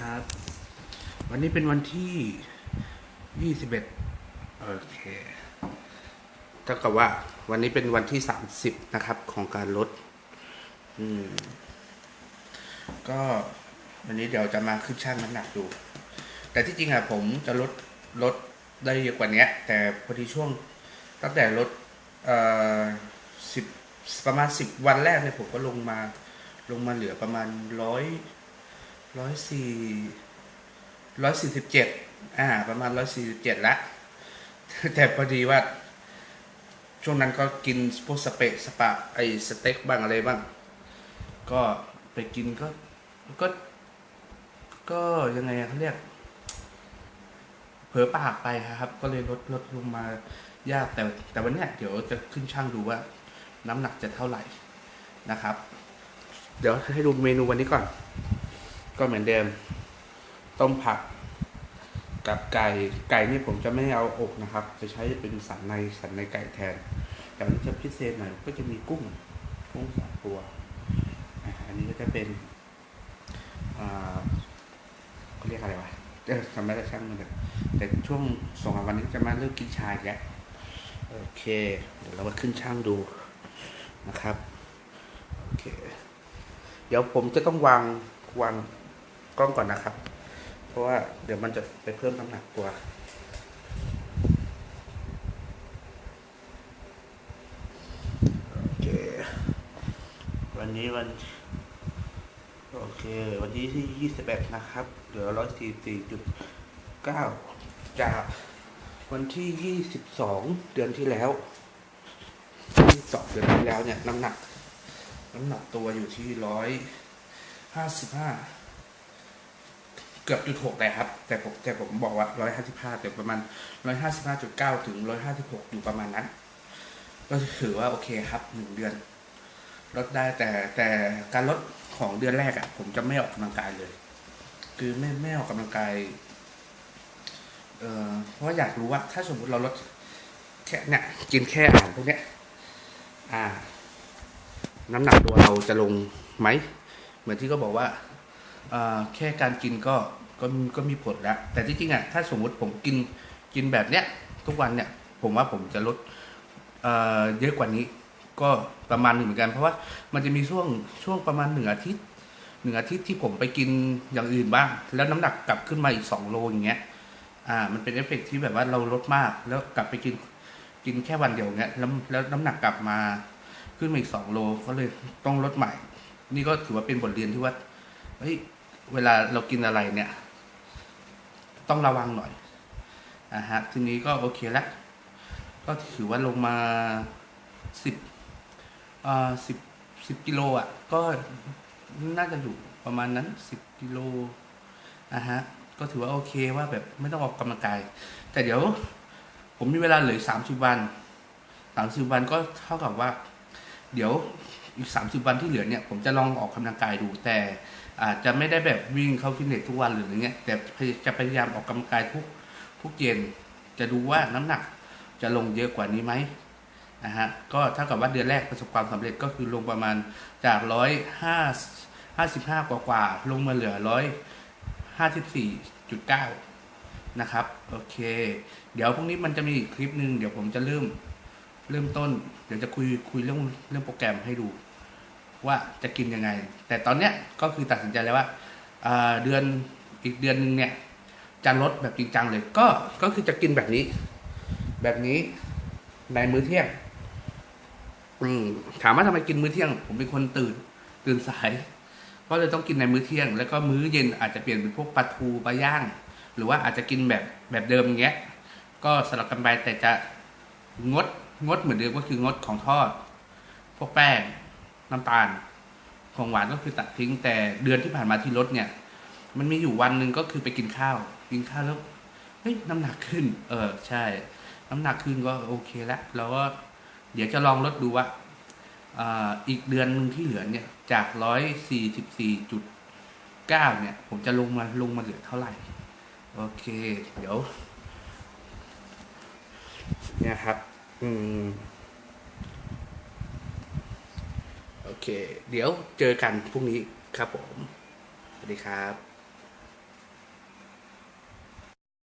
ครับ วันนี้เป็นวันที่ยี่สิบเอ็ดโอเคเท่ากับว่าวันนี้เป็นวันที่สามสิบนะครับของการลด อืม ก็วันนี้เดี๋ยวจะมาขึ้นช่างน้ำหนักดู แต่ที่จริงอะผมจะลดลดได้เยอะกว่านี้แต่พอดีช่วงตั้งแต่ลดเอ่อสิบประมาณสิบวันแรกเนี่ยผมก็ลงมาลงมาเหลือประมาณร้อย ร้อยสี่ร้อยสี่สิบเจ็ดอ่า ประมาณร้อยสี่สิบเจ็ดละ แต่พอดีว่า ช่วงนั้นก็กินพวกสเปะสปะไอสเต็กบ้างอะไรบ้าง ก็ไปกินก็ ก็ ก็ยังไงเขาเรียก เผลอปากไปครับ ก็เลยลดลดลงมายากแต่แต่วันนี้เดี๋ยวจะขึ้นช่างดูว่า น้ำหนักจะเท่าไหร่นะครับ เดี๋ยวให้ดูเมนูวันนี้ก่อน ก็เหมือนเดิม ต้มผักกับไก่ไก่นี่ผมจะไม่เอาอกนะครับ จะใช้เป็นสันในสันในไก่แทนแต่วันนี้จะพิเศษหน่อยก็จะมีกุ้งกุ้งสามตัว อันนี้ก็จะเป็นเขาเรียกอะไรวะทำไม่ได้ช่างมันเถอะแต่ช่วงสองสามวันนี้จะมาเริ่มกินชาอีกโอเคเดี๋ยวเรามาขึ้นช่างดูนะครับโอเค เดี๋ยวผมจะต้องวางวาง กล้องก่อนนะครับ เพราะว่าเดี๋ยวมันจะไปเพิ่มน้ำหนักตัว โอเค วันนี้วัน โอเค วันนี้ที่ยี่สิบเอ็ดนะครับ เหลือร้อยสี่สี่จุดเก้าจากวันที่ยี่สิบสองเดือนที่แล้วที่สองเดือนที่แล้วเนี่ยน้ำหนัก น้ำหนักตัวอยู่ที่ร้อยห้าสิบห้า เกือบจุดหกเลยครับ แต่ผมแต่ผมบอกว่าร้อยห้าสิบห้าแต่ประมาณร้อยห้าสิบห้าจุดเก้าถึงร้อยห้าสิบหกอยู่ประมาณนั้น ก็ถือว่าโอเคครับหนึ่งเดือน ลดได้แต่แต่การลดของเดือนแรกอะ่ะ ผมจะไม่ออกกำลังกายเลย คือไม่ไม่ออกกำลังกายเอ่อเพราะอยากรู้ว่า ถ้าสมมติเราลดแค่เนี่ยกินแค่อาหารพวกเนี้ยอ่า น้ำหนักตัวเราจะลงไหม เหมือนที่เขาบอกว่า แค่การกินก็ก็ก็มีผลแล้ว แต่ที่จริงอะถ้าสมมุติผมกินกินแบบเนี้ยทุกวันเนี่ยผมว่าผมจะลดเเยอะกว่านี้ ก็ประมาณหนึ่งเหมือนกัน เพราะว่ามันจะมีช่วงช่วงประมาณหนึ่งอาทิตย์หนึ่งอาทิตย์ที่ผมไปกินอย่างอื่นบ้าง แล้วน้ำหนักกลับขึ้นมาอีกสองโลอย่างเงี้ยอ่ามันเป็นเอฟเฟกต์ที่แบบว่าเราลดมาก แล้วกลับไปกินกินแค่วันเดียวเงี้ยแล้วแล้วน้ำหนักกลับมาขึ้นมาอีกสองโลก็เลยต้องลดใหม่ นี่ก็ถือว่าเป็นบทเรียนที่ว่าเฮ้ย เวลาเรากินอะไรเนี่ย ต้องระวังหน่อยอ่าฮะทีนี้ก็โอเคแล้วก็ถือว่าลงมาสิบอ่าสิบสิบกิโลอะ ก็น่าจะอยู่ประมาณนั้นสิบกิโลอะฮะก็ถือว่าโอเคว่าแบบไม่ต้องออกกำลังกาย แต่เดี๋ยว ผมมีเวลาเหลือสามสิบวันสามสิบวันก็เท่ากับว่า เดี๋ยว อีกสามสิบวันที่เหลือเนี่ยผมจะลองออกกำลังกายดูแต่อาจจะไม่ได้แบบวิ่งเข้าฟิตเนสทุกวันหรืออะไรเงี้ยแต่จะพยายามออกกำลังกายทุกทุกเย็นจะดูว่าน้ำหนักจะลงเยอะกว่านี้ไหมนะฮะก็เท่ากับว่าเดือนแรกประสบความสำเร็จก็คือลงประมาณจากร้อยห้าห้าสิบห้ากว่าๆลงมาเหลือร้อยห้าสิบสี่จุดเก้านะครับ โอเค เดี๋ยวพรุ่งนี้มันจะมีอีกคลิปหนึ่งเดี๋ยวผมจะเริ่ม เริ่มต้น เดี๋ยวจะคุยคุยเรื่องเรื่องโปรแกรมให้ดู ว่าจะกินยังไง แต่ตอนเนี้ยก็คือตัดสินใจแล้วว่าเดือนอีกเดือนหนึงเนี่ยจะลดแบบจริงจังเลย ก็ก็คือจะกินแบบนี้ แบบนี้ในมื้อเที่ยง อืมถามว่าทำไมกินมื้อเที่ยง ผมเป็นคนตื่น ตื่นสายก็เลยต้องกินในมื้อเที่ยง แล้วก็มื้อเย็นอาจจะเปลี่ยนเป็นพวกปลาทูปลาย่าง หรือว่าอาจจะกินแบบแบบเดิมเงี้ย ก็สลับกันไปแต่จะงด งดเหมือนเดิมก็คืองดของทอด พวกแป้งน้ำตาล ของหวานก็คือตัดทิ้งแต่เดือนที่ผ่านมาที่ลดเนี่ย มันมีอยู่วันหนึ่งก็คือไปกินข้าว กินข้าวแล้วเฮ้ยน้ำหนักขึ้น เออใช่ น้ำหนักขึ้นก็โอเคแล้วเราก็เดี๋ยวจะลองลดดูว่าอีกเดือนหนึ่งที่เหลือเนี่ย จากร้อยสี่สิบสี่จุดเก้าเนี่ย ผมจะลงมาลงมาเหลือเท่าไหร่ โอเค เดี๋ยว เนี่ยครับ อืม โอเค เดี๋ยวเจอกันพรุ่งนี้ครับผม สวัสดีครับ